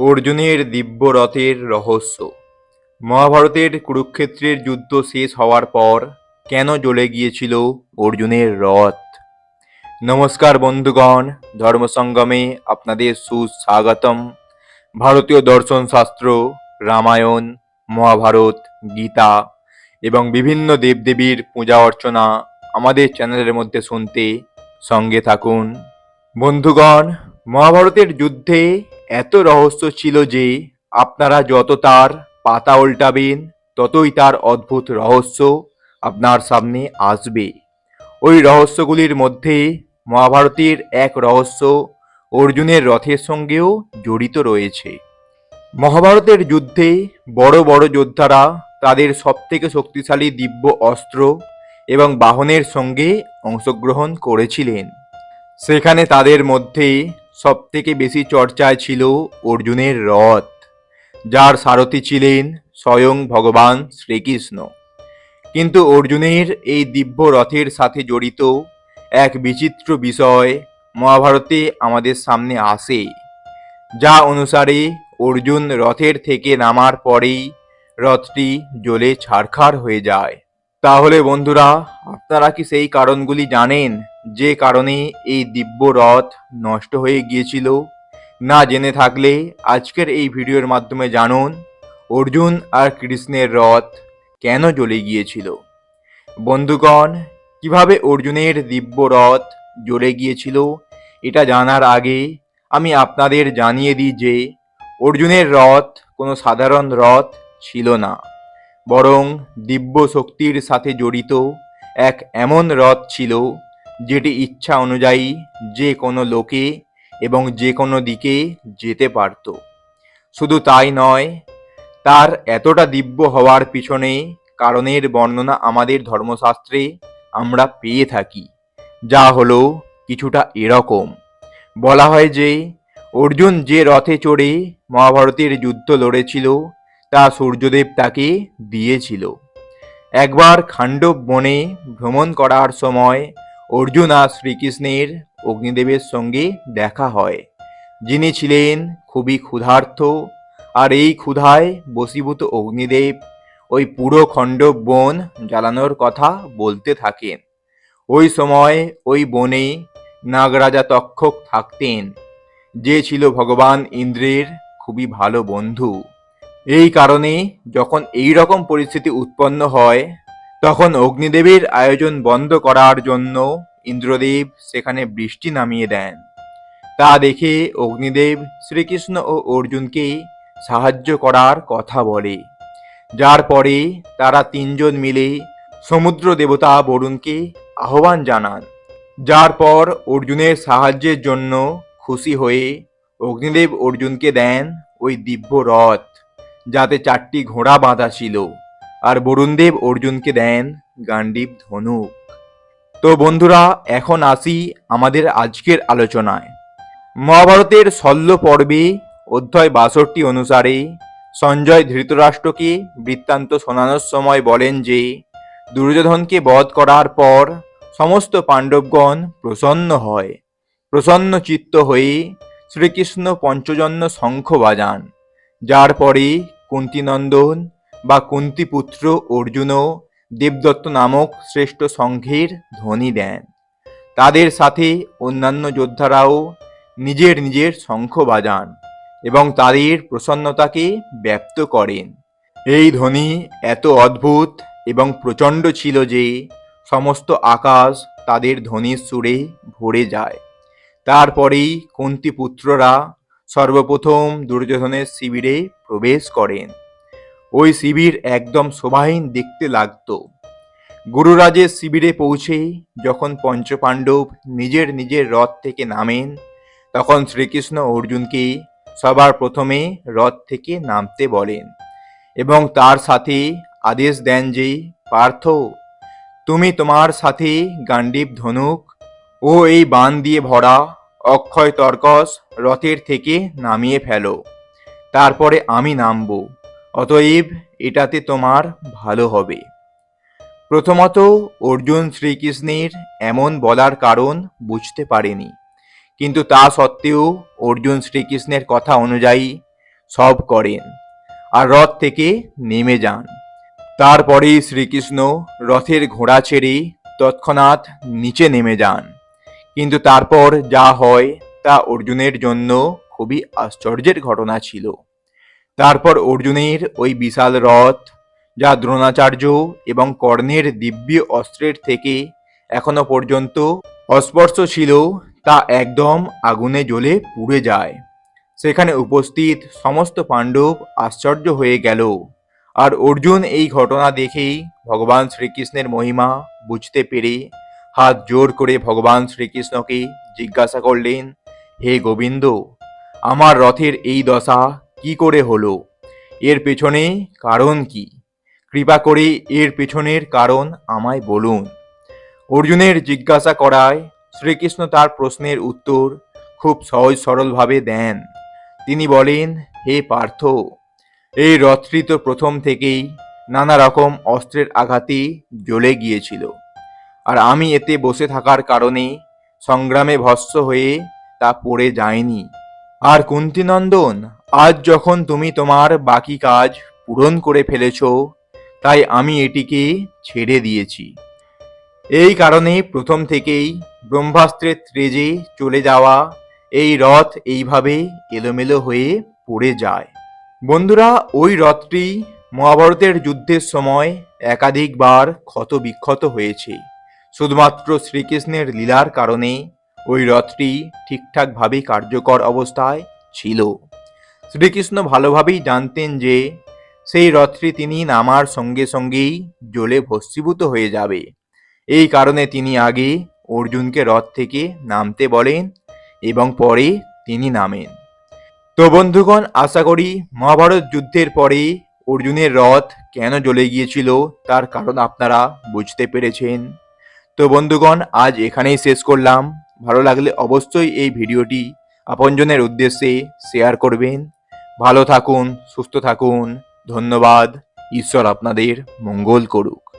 অর্জুনের দিব্য রথের রহস্য। মহাভারতের কুরুক্ষেত্রের যুদ্ধ শেষ হওয়ার পর কেন জ্বলে গিয়েছিল অর্জুনের রথ? নমস্কার বন্ধুগণ, ধর্মসঙ্গমে আপনাদের সুস্বাগতম। ভারতীয় দর্শন শাস্ত্র, রামায়ণ, মহাভারত, গীতা এবং বিভিন্ন দেবদেবীর পূজা অর্চনা আমাদের চ্যানেলের মধ্যে শুনতে সঙ্গে থাকুন। বন্ধুগণ, মহাভারতের যুদ্ধে এত রহস্য ছিল যে আপনারা যত তার পাতা উল্টাবেন, ততই তার অদ্ভুত রহস্য আপনার সামনে আসবে। ওই রহস্যগুলির মধ্যে মহাভারতের এক রহস্য অর্জুনের রথের সঙ্গেও জড়িত রয়েছে। মহাভারতের যুদ্ধে বড় বড় যোদ্ধারা তাদের সবথেকে শক্তিশালী দিব্য অস্ত্র এবং বাহনের সঙ্গে অংশগ্রহণ করেছিলেন। সেখানে তাদের মধ্যে সবথেকে বেশি চর্চায় ছিল অর্জুনের রথ, যার সারথি ছিলেন স্বয়ং ভগবান শ্রীকৃষ্ণ। কিন্তু অর্জুনের এই দিব্য রথের সাথে জড়িত এক বিচিত্র বিষয় মহাভারতে আমাদের সামনে আসে, যা অনুসারে অর্জুন রথের থেকে নামার পরেই রথটি জ্বলে ছারখার হয়ে যায়। তাহলে বন্ধুরা, আপনারা কি সেই কারণগুলি জানেন? যে কারণে এই দিব্য রথ নষ্ট হয়ে গিয়েছিল। না জেনে থাকলে আজকের এই ভিডিওর মাধ্যমে জানুন, অর্জুন আর কৃষ্ণের রথ কেন জ্বলে গিয়েছিল? বন্ধুগণ, কীভাবে অর্জুনের দিব্য রথ জ্বলে গিয়েছিল এটা জানার আগে আমি আপনাদের জানিয়ে দিই যে অর্জুনের রথ কোনো সাধারণ রথ ছিল না, বরং দিব্য শক্তির সাথে জড়িত এক এমন রথ ছিল যেটি ইচ্ছা অনুযায়ী যে কোনো লোকে এবং যে কোনো দিকে যেতে পারত। শুধু তাই নয়, তার এতটা দিব্য হওয়ার পিছনে কারণের বর্ণনা আমাদের ধর্মশাস্ত্রে আমরা পেয়ে থাকি, যা হলো কিছুটা এরকম। বলা হয় যে, অর্জুন যে রথে চড়ে মহাভারতের যুদ্ধ লড়েছিল, তা সূর্যদেব তাকে দিয়েছিল। একবার খাণ্ডব বনে ভ্রমণ করার সময় অর্জুন আর শ্রীকৃষ্ণের অগ্নিদেবের সঙ্গে দেখা হয়, যিনি ছিলেন খুবই ক্ষুধার্ত, আর এই ক্ষুধায় বশীভূত অগ্নিদেব ওই পুরো খণ্ডব বন জ্বালানোর কথা বলতে থাকেন। ওই সময় ওই বনে নাগরাজা তক্ষক থাকতেন, যে ছিল ভগবান ইন্দ্রের খুবই ভালো বন্ধু। এই কারণে যখন এই রকম পরিস্থিতি উৎপন্ন হয় তখন অগ্নিদেবের আয়োজন বন্ধ করার জন্য ইন্দ্রদেব সেখানে বৃষ্টি নামিয়ে দেন। তা দেখে অগ্নিদেব শ্রীকৃষ্ণ ও অর্জুনকে সাহায্য করার কথা বলে। যার পরে তারা তিনজন মিলে সমুদ্র দেবতা বরুণকে আহ্বান জানান। যার পর অর্জুনের সাহায্যের জন্য খুশি হয়ে অগ্নিদেব অর্জুনকে দেন ওই দিব্য রথ, যাতে চারটি ঘোড়া বাঁধা ছিল। আর বরুণদেব অর্জুনকে দেন গান্ডীব ধনুক। তো বন্ধুরা, এখন আসি আমাদের আজকের আলোচনায়। মহাভারতের শল্য পর্বে, অধ্যায় বাষট্টি অনুসারে সঞ্জয় ধৃতরাষ্ট্রকে বৃত্তান্ত শোনানোর সময় বলেন যে, দুর্যোধনকে বধ করার পর সমস্ত পাণ্ডবগণ প্রসন্ন হয়। প্রসন্ন চিত্ত হয়ে শ্রীকৃষ্ণ পঞ্চজন্য শঙ্খ বাজান। যার পরে কুন্তিনন্দন বা কুন্তিপুত্র অর্জুনও দেবদত্ত নামক শ্রেষ্ঠ সংঘের ধ্বনি দেন। তাদের সাথে অন্যান্য যোদ্ধারাও নিজের নিজের শঙ্খ বাজান এবং তাদের প্রসন্নতাকে ব্যক্ত করেন। এই ধ্বনি এত অদ্ভুত এবং প্রচণ্ড ছিল যে সমস্ত আকাশ তাদের ধ্বনির সুরে ভরে যায়। তারপরেই কুন্তিপুত্ররা সর্বপ্রথম দুর্যোধনের শিবিরে প্রবেশ করেন। ওই শিবির একদম শোভাহীন দেখতে লাগতো। গুরুরাজের শিবিরে পৌঁছে যখন পঞ্চপাণ্ডব নিজের নিজের রথ থেকে নামেন, তখন শ্রীকৃষ্ণ অর্জুনকে সবার প্রথমে রথ থেকে নামতে বলেন এবং তার সাথে আদেশ দেন যে, পার্থ, তুমি তোমার সাথে গান্ডীব ধনুক ও এই বান দিয়ে ভরা অক্ষয় তর্কস রথের থেকে নামিয়ে ফেলো। তারপরে আমি নামব। অতএব এটাতে তোমার ভালো হবে। প্রথমত অর্জুন শ্রীকৃষ্ণের এমন বলার কারণ বুঝতে পারেনি। কিন্তু তা সত্ত্বেও অর্জুন শ্রীকৃষ্ণের কথা অনুযায়ী সব করেন আর রথ থেকে নেমে যান। তারপরেই শ্রীকৃষ্ণ রথের ঘোড়া ছেড়ে তৎক্ষণাৎ নিচে নেমে যান। কিন্তু তারপর যা হয় তা অর্জুনের জন্য খুবই আশ্চর্যের ঘটনা ছিল। তারপর অর্জুনের ওই বিশাল রথ, যা দ্রোণাচার্য এবং কর্ণের দিব্য অস্ত্রের থেকে এখনও পর্যন্ত অস্পর্শ ছিল তা একদম আগুনে জ্বলে পুড়ে যায়। সেখানে উপস্থিত সমস্ত পাণ্ডব আশ্চর্য হয়ে গেল। আর অর্জুন এই ঘটনা দেখেই ভগবান শ্রীকৃষ্ণের মহিমা বুঝতে পেরে হাত জোর করে ভগবান শ্রীকৃষ্ণকে জিজ্ঞাসা করলেন, হে গোবিন্দ, আমার রথের এই দশা কি করে হলো? এর পেছনে কারণ কি? কৃপা করে এর পেছনের কারণ আমায় বলুন। অর্জুনের জিজ্ঞাসা করায় শ্রীকৃষ্ণ তার প্রশ্নের উত্তর খুব সহজ সরলভাবে দেন। তিনি বলেন, হে পার্থ, এই রথটি তো প্রথম থেকেই নানা রকম অস্ত্রের আঘাতে জ্বলে গিয়েছিল। আর আমি এতে বসে থাকার কারণে সংগ্রামে ভস্ম হয়ে তা পড়ে যায়নি। আর কুন্তিনন্দন আজ যখন তুমি তোমার বাকি কাজ পূরণ করে ফেলেছ, তাই আমি এটিকে ছেড়ে দিয়েছি। এই কারণে প্রথম থেকেই ব্রহ্মাস্ত্রের ত্রেজে চলে যাওয়া এই রথ এইভাবে এলোমেলো হয়ে পড়ে যায়। বন্ধুরা, ওই রথটি মহাভারতের যুদ্ধের সময় একাধিকবার ক্ষত বিক্ষত হয়েছে। শুধুমাত্র শ্রীকৃষ্ণের লীলার কারণে ওই রথটি ঠিকঠাকভাবে কার্যকর অবস্থায় ছিল। শ্রীকৃষ্ণ ভালোভাবেই জানতেন যে সেই রথটি তিনি নামার সঙ্গে সঙ্গেই জ্বলে ভস্মীভূত হয়ে যাবে। এই কারণে তিনি আগে অর্জুনকে রথ থেকে নামতে বলেন এবং পরে তিনি নামেন। তো বন্ধুগণ, আশা করি মহাভারত যুদ্ধের পরে অর্জুনের রথ কেন জ্বলে গিয়েছিল তার কারণ আপনারা বুঝতে পেরেছেন। তো বন্ধুগণ, আজ এখানেই শেষ করলাম। ভালো লাগলে অবশ্যই এই ভিডিওটি আপনজনের উদ্দেশ্যে শেয়ার করবেন। ভালো থাকুন সুস্থ থাকুন। ধন্যবাদ। ঈশ্বর আপনাদের মঙ্গল করুক।